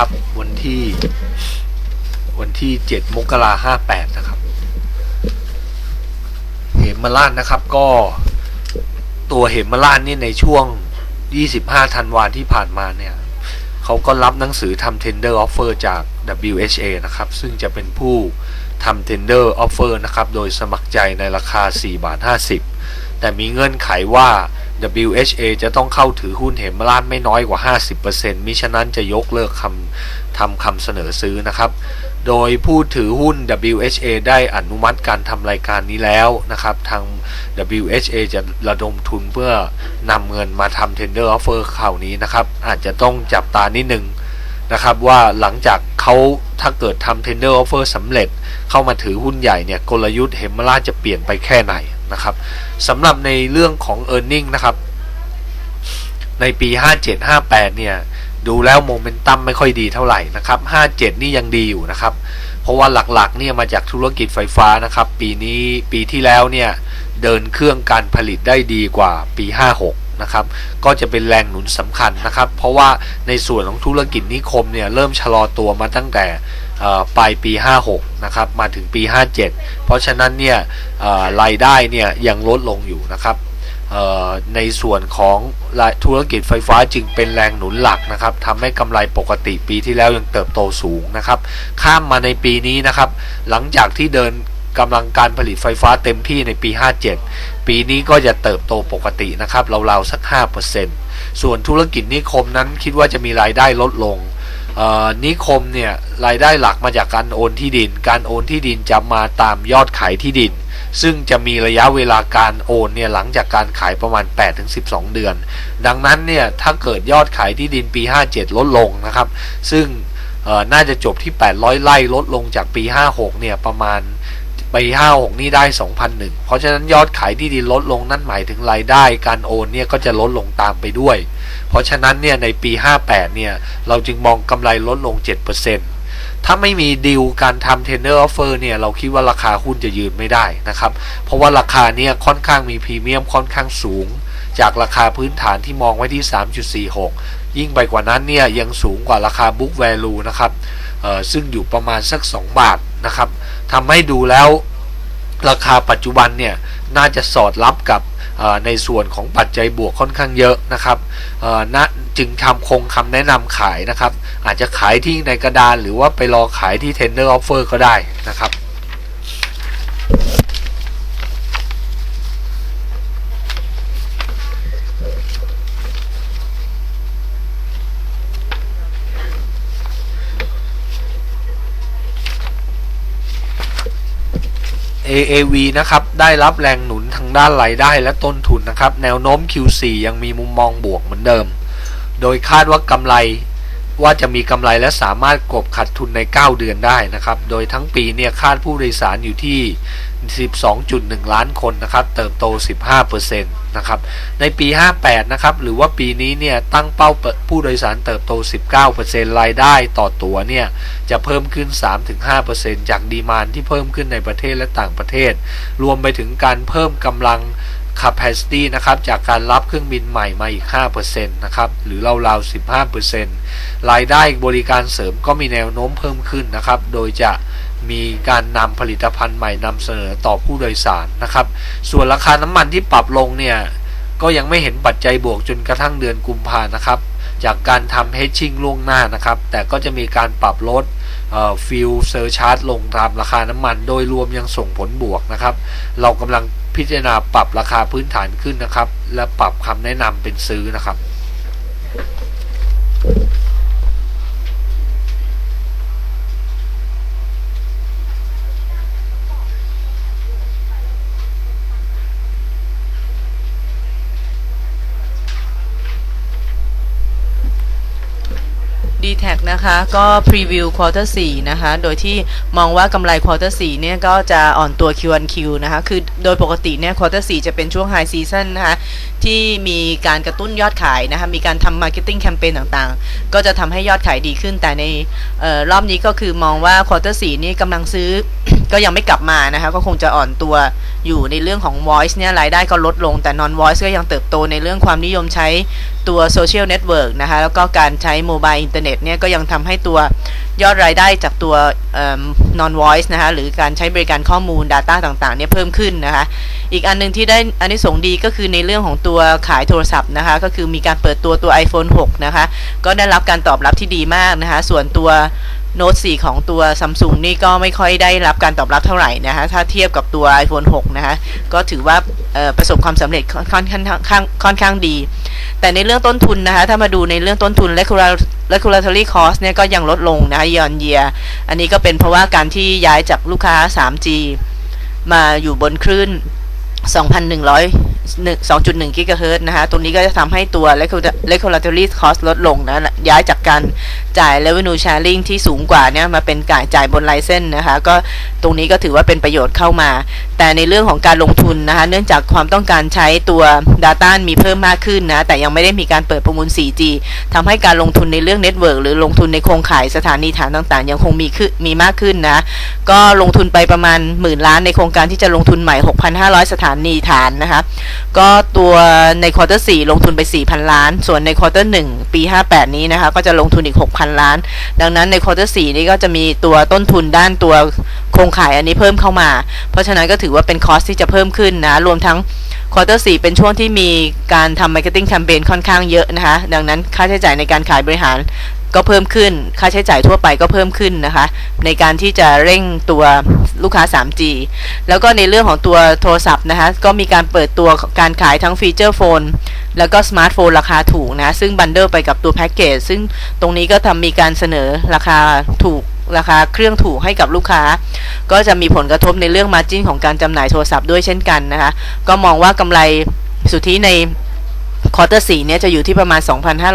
ครับ วันที่ วันที่ 7 มกราห้าแปดนะครับเหมมาลานนะครับก็ตัวเหมมาลานนี่ในช่วง 25 ธันวาที่ผ่านมาเนี่ยเขาก็รับหนังสือทำ tender offer จาก WHA นะครับ ซึ่งจะเป็นผู้ทำ tender offer นะครับ โดยสมัครใจในราคา 4 บาท 50 แต่มีเงื่อนไขว่า WHA จะต้องเข้าถือหุ้นเหมราชไม่น้อยกว่า 50%มิฉะนั้นจะยกเลิกคำทำคำเสนอซื้อนะครับ โดยผู้ถือหุ้น WHA ได้อนุมัติการทำรายการนี้แล้วนะครับ ทาง WHA จะระดมทุนเพื่อนำเงินมาทำ tender offer ข่าวนี้นะครับ อาจจะต้องจับตานิดนึงนะครับว่าหลังจากเขาถ้าเกิดทำ tender offer สำเร็จเข้ามาถือหุ้นใหญ่เนี่ยกลยุทธ์เหมราชจะเปลี่ยนไปแค่ไหน นะครับสำหรับในเรื่องของ e a r n i n g นะครับ ในปี 57-58 เนี่ย ดูแล้วโมเมนตัมไม่ค่อยดีเท่าไหร่นะครับ 57 นี่ยังดีอยู่นะครับ เพราะว่าหลักๆเนี่ยมาจากธุรกิจไฟฟ้านะครับ ปีนี้ปีที่แล้วเนี่ยเดินเครื่องการผลิตได้ดีกว่าปี 56 นะครับ ก็จะเป็นแรงหนุนสำคัญนะครับ เพราะว่าในส่วนของธุรกิจนิคมเนี่ยเริ่มชะลอตัวมาตั้งแต่ ปลายปี 56 นะครับ มาถึงปี 57 เพราะฉะนั้นเนี่ยรายได้เนี่ยยังลดลงอยู่นะครับในส่วนของธุรกิจไฟฟ้าจึงเป็นแรงหนุนหลักนะครับทำให้กำไรปกติปีที่แล้วยังเติบโตสูงนะครับ ข้ามมาในปีนี้นะครับ หลังจากที่เดินกำลังการผลิตไฟฟ้าเต็มที่ในปี 57 ปีนี้ก็จะเติบโตปกตินะครับราวๆสัก 5%ส่วนธุรกิจนิคมนั้นคิดว่าจะมีรายได้ลดลง นิคมเนี่ยรายได้หลักมาจากการโอนที่ดิน การโอนที่ดินจะมาตามยอดขายที่ดิน ซึ่งจะมีระยะเวลาการโอนเนี่ยหลังจากการขายประมาณ 8-12 เดือน ดังนั้นเนี่ยถ้าเกิดยอดขายที่ดินปี 57 ลดลงนะครับ ซึ่งน่าจะจบที่ 800 ไร่ลดลงจากปี 56 เนี่ยประมาณ ปี56 นี่ได้ 2,001 เพราะฉะนั้นยอดขายที่ดินลดลงนั่นหมายถึงรายได้ การโอนเนี่ยก็จะลดลงตามไปด้วย เพราะฉะนั้นเนี่ยในปี 58 เนี่ยเราจึงมองกำไรลดลง 7%ถ้าไม่มีดีลการทำเทนเนอร์ออฟเฟอร์เนี่ยเราคิดว่าราคาหุ้นจะยืนไม่ได้นะครับ เพราะว่าราคาเนี่ยค่อนข้างมีพรีเมียมค่อนข้างสูง จากราคาพื้นฐานที่มองไว้ที่ 3.46 ยิ่งไปกว่านั้นเนี่ยยังสูงกว่าราคา book value นะครับ ซึ่งอยู่ประมาณสัก 2 บาทนะครับทำให้ดูแล้วราคาปัจจุบันเนี่ยน่าจะสอดรับกับในส่วนของปัจจัยบวกค่อนข้างเยอะนะครับนะจึงทำคงคำแนะนำขายนะครับ อาจจะขายที่ในกระดานหรือว่าไปรอขายที่ tender offer ก็ได้นะครับ AAV นะครับได้รับแรงหนุนทางด้านรายได้และต้นทุนนะครับ แนวโน้ม Q4 ยังมีมุมมองบวกเหมือนเดิม โดยคาดว่ากำไร ว่าจะมีกำไรและสามารถกบขัดทุนใน 9 เดือนได้นะครับ โดยทั้งปีเนี่ยคาดผู้โดยสารอยู่ที่ 12.1 ล้านคนนะครับ เติบโต 15%นะครับ ในปี 58 นะครับ หรือว่าปีนี้เนี่ยตั้งเป้าผู้โดยสารเติบโต 19%รายได้ต่อตั๋วเนี่ยจะเพิ่มขึ้น 3-5%จากดีมานที่เพิ่มขึ้นในประเทศและต่างประเทศ รวมไปถึงการเพิ่มกำลัง capacity นะครับจากการรับเครื่องบินใหม่มาอีก 5%นะครับหรือราวๆ 15%รายได้บริการเสริมก็มีแนวโน้มเพิ่มขึ้นนะครับ โดยจะมีการนำผลิตภัณฑ์ใหม่นำเสนอต่อผู้โดยสารนะครับ ส่วนราคาน้ำมันที่ปรับลงเนี่ยก็ยังไม่เห็นปัจจัยบวกจนกระทั่งเดือนกุมภานะครับ จากการทำเฮชชิ่งล่วงหน้านะครับ แต่ก็จะมีการปรับลดฟิลเซอร์ชาร์จลงตามราคาน้ำมัน โดยรวมยังส่งผลบวกนะครับ เรากำลังพิจารณาปรับราคาพื้นฐานขึ้นนะครับ และปรับคำแนะนำเป็นซื้อนะครับ t แทนะคะก็พรีวิวควอเตอร์4นะคะโดยที่มองว่ากำไรควอเตอร์4เนี่ยก็จะอ่อนตัว Q1Q นะคะคือโดยปกติเนี่ยควอเตอร์4จะเป็นช่วงไฮซีซันนะคะที่มีการกระตุ้นยอดขายนะคะมีการทำมาร์เก็ตติ้งแคมเปญต่างๆ ก็จะทำให้ยอดขายดีขึ้นแต่ในออรอบนี้ก็คือมองว่าควอเตอร์4นี่กำลังซื้อ ก็ยังไม่กลับมานะคะก็คงจะอ่อนตัวอยู่ในเรื่องของ voice เนี่ยรายได้ก็ลดลงแต่ non voice ก็ยังเติบโตในเรื่องความนิยมใช้ตัว social network นะคะแล้วก็การใช้โมบายอินเทอร์เน็ตเนี่ยก็ยังทำให้ตัวยอดรายได้จากตัว non voice นะคะหรือการใช้บริการข้อมูล Data ต่างๆเนี่ยเพิ่มขึ้นนะคะอีกอันหนึงที่ได้อันนี้ส่งดีก็คือในเรื่องของตัวขายโทรศัพท์นะคะก็คือมีการเปิดตัวตัว iPhone 6 นะคะก็ได้รับการตอบรับที่ดีมากนะคะส่วนตัว Note 4ของตัว Samsung นี่ก็ไม่ค่อยได้รับการตอบรับเท่าไหร่นะคะถ้าเทียบกับตัว iPhone 6 นะคะก็ถือว่าประสบความสำเร็จค่อนค่อนค่อนข้างค่อนข้างดี แต่ในเรื่องต้นทุนนะคะ ถ้ามาดูในเรื่องต้นทุน regular- regulatory cost เนี่ยก็ยังลดลงนะคะ year on year อันนี้ก็เป็นเพราะว่าการที่ย้ายจากลูกค้า 3G มาอยู่บนคลื่น 2,100 2.1 กิกะเฮิรตซ์นะคะ ตรงนี้ก็จะทำให้ตัว regulatory cost ลดลงนะ ย้ายจากการจ่าย revenue sharing ที่สูงกว่าเนี่ยมาเป็นการจ่ายบนไลเซนนะคะ ก็ตรงนี้ก็ถือว่าเป็นประโยชน์เข้ามา แต่ในเรื่องของการลงทุนนะคะ เนื่องจากความต้องการใช้ตัว Data มีเพิ่มมากขึ้นนะ แต่ยังไม่ได้มีการเปิดประมูล 4G ทำให้การลงทุนในเรื่อง Network หรือลงทุนในโครงข่ายสถานีฐานต่างๆ ยังคงมีขึ้นมีมากขึ้นนะ ก็ลงทุนไปประมาณหมื่นล้านในโครงการที่จะลงทุนใหม่ 6,500 สถานีฐานนะคะก็ตัวในควอเตอร์4ลงทุนไป 4,000 ล้าน ส่วนในควอเตอร์1ปี 58 นี้นะคะ ก็จะลงทุนอีก 6,000 ล้าน ดังนั้นในควอเตอร์4นี้ก็จะมีตัวต้นทุนด้านตัวโครงข่ายอันนี้เพิ่มเข้ามา เพราะฉะนั้นก็ถือว่าเป็นคอสที่จะเพิ่มขึ้นนะ รวมทั้งควอเตอร์4เป็นช่วงที่มีการทำมาร์เก็ตติ้งแคมเปญค่อนข้างเยอะนะคะ ดังนั้นค่าใช้จ่ายในการขายบริหาร ก็เพิ่มขึ้น ค่าใช้จ่ายทั่วไปก็เพิ่มขึ้นนะคะ ในการที่จะเร่งตัวลูกค้า 3G แล้วก็ในเรื่องของตัวโทรศัพท์นะคะ ก็มีการเปิดตัวการขายทั้งฟีเจอร์โฟน แล้วก็สมาร์ทโฟนราคาถูกนะ ซึ่งบันเดิลไปกับตัวแพ็กเกจ ซึ่งตรงนี้ก็ทำมีการเสนอราคาถูกราคาเครื่องถูกให้กับลูกค้า ก็จะมีผลกระทบในเรื่องมาจิ้นของการจำหน่ายโทรศัพท์ด้วยเช่นกันนะคะ ก็มองว่ากำไรสุทธิใน ควอเตอร์สเนี่ยจะอยู่ที่ประมาณ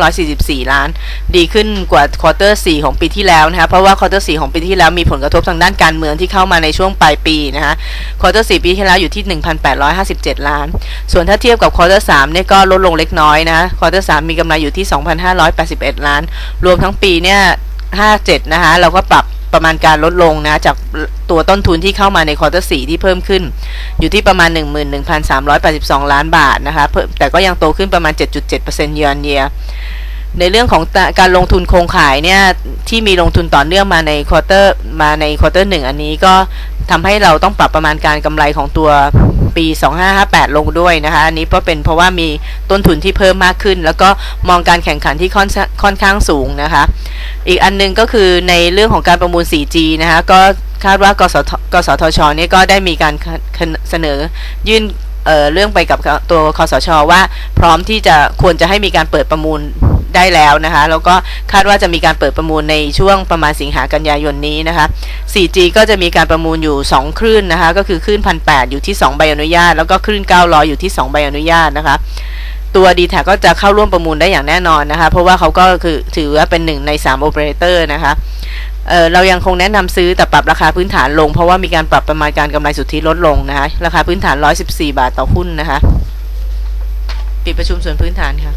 2,544 ล้าน ดีขึ้นกว่าควอเตอร์สของปีที่แล้วนะคะเพราะว่าควอเตอร์สของปีที่แล้วมีผลกระทบทางด้านการเมืองที่เข้ามาในช่วงปลายปีนะคะควอเตอร์สปีที่แล้วอยู่ที่ 1,857 ล้าน ส่วนถ้าเทียบกับควอเตอร์สเนี่ยก็ลดลงเล็กน้อยนะควอเตอร์สมีกำไรอยู่ที่ 2,581 ล้าน รวมทั้งปีเนี่ย 57 นะคะเราก็ปรับ ประมาณการลดลงนะ จากตัวต้นทุนที่เข้ามาในควอเตอร์สี่ที่เพิ่มขึ้น อยู่ที่ประมาณ 11,382 ล้านบาทนะคะแต่ก็ยังโตขึ้นประมาณ 7.7%เยือนเยียในเรื่องของการลงทุนโครงข่ายเนี่ยที่มีลงทุนต่อเนื่องมาในควอเตอร์มาในควอเตอร์หนึ่งอันนี้ก็ทำให้เราต้องปรับประมาณการกำไรของตัว ปี 2558 ลงด้วยนะคะอันนี้เพราะเป็นเพราะว่ามีต้นทุนที่เพิ่มมากขึ้น แล้วก็มองการแข่งขันที่ค่อนค่อนข้างสูงนะคะ อีกอันหนึงก็คือในเรื่องของการประมูล 4G นะคะก็คาดว่ากสทกสทชเนี่ยก็ได้มีการเสนอยื่นเเรื่องไปกับตัวคสชว่า พร้อมที่จะควรจะให้มีการเปิดประมูล ได้แล้วนะคะ แล้วก็คาดว่าจะมีการเปิดประมูลในช่วงประมาณสิงหากันยายนนี้นะคะ 4G ก็จะมีการประมูลอยู่ 2 คลื่นนะคะ ก็คือคลื่นพันแอยู่ที่ 2 ใบอนุญาต แล้วก็คลื่น 900 อยู่ที่ 2 ใบอนุญาตนะคะตัว d t แทก็จะเข้าร่วมประมูลได้อย่างแน่นอนนะคะ เพราะว่าเขาก็คือถือว่าเป็นหนึ่งใน3โอเปอเรเตอร์นะคะเเรายังคงแนะนำซื้อแต่ปรับราคาพื้นฐานลง เพราะว่ามีการปรับประมาณการกำไรสุทธิลดลงนะคะราคาพื้นฐาน 114 บาทต่อหุ้นนะคะ ปิดประชุมส่วนพื้นฐานค่ะ